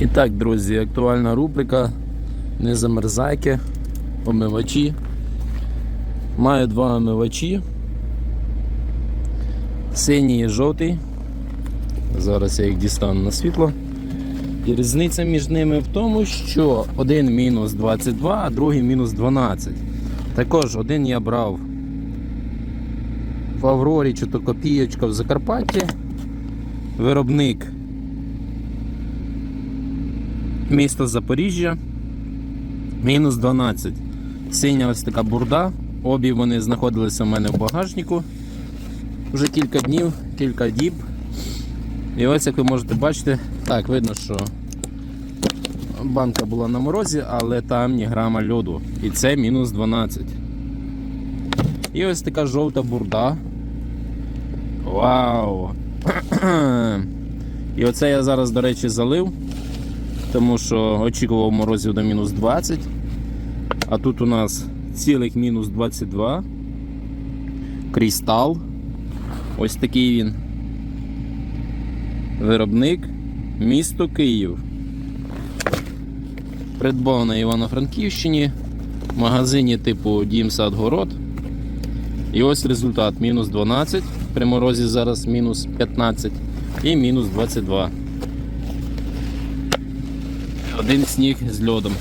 І так, друзі, актуальна рубрика Не замерзайки, омивачі. Маю два омивачі. Синій і жовтий. Зараз я їх дістану на світло. І різниця між ними в тому, що один мінус 22, а другий мінус 12. Також один я брав в Аврорі чи то копієчка в Закарпатті. Виробник місто Запоріжжя. Мінус 12. Синя ось така бурда. Обі вони знаходилися в мене в багажнику. Вже кілька днів, кілька діб. І ось як ви можете бачити, так, видно, що банка була на морозі, але там ні грама льоду. І це мінус 12. І ось така жовта бурда. Вау! І оце я зараз, до речі, залив, тому що очікував морозів до мінус 20. А тут у нас цілих мінус 22. Крістал. Ось такий він. Виробник місто Київ. Придбав на Івано-Франківщині в магазині типу Дім Садгород. І ось результат: мінус 12, при морозі зараз мінус 15 і мінус 22. Один сніг з льодом.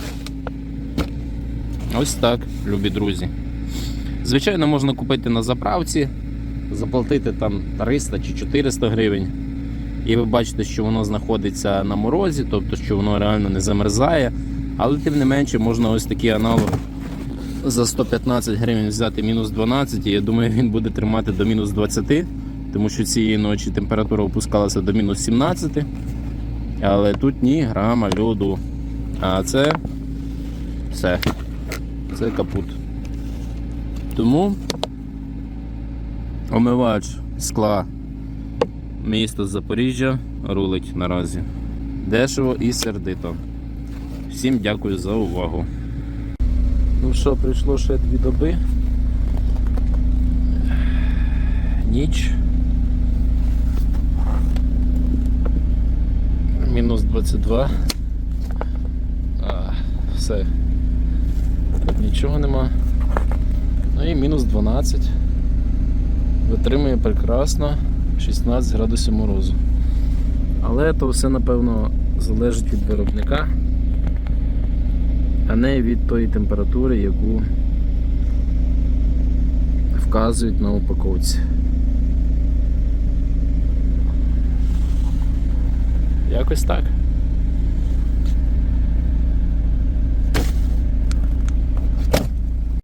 Ось так, любі друзі. Звичайно, можна купити на заправці, заплатити там 300 чи 400 гривень. І ви бачите, що воно знаходиться на морозі, тобто що воно реально не замерзає. Але тим не менше можна ось такий аналог за 115 гривень взяти мінус 12, і я думаю, він буде тримати до мінус 20, тому що цієї ночі температура опускалася до мінус 17. Але тут ні грама льоду. А це все. Це капут. Тому омивач скла місто Запоріжжя рулить наразі. Дешево і сердито. Всім дякую за увагу. Ну що, прийшло ще дві доби. Ніч. Мінус 22. А, все. Тут нічого нема. Ну і мінус 12. Витримує прекрасно 16 градусів морозу. Але то все напевно залежить від виробника а не від тої температури, яку вказують на упаковці. Якось так.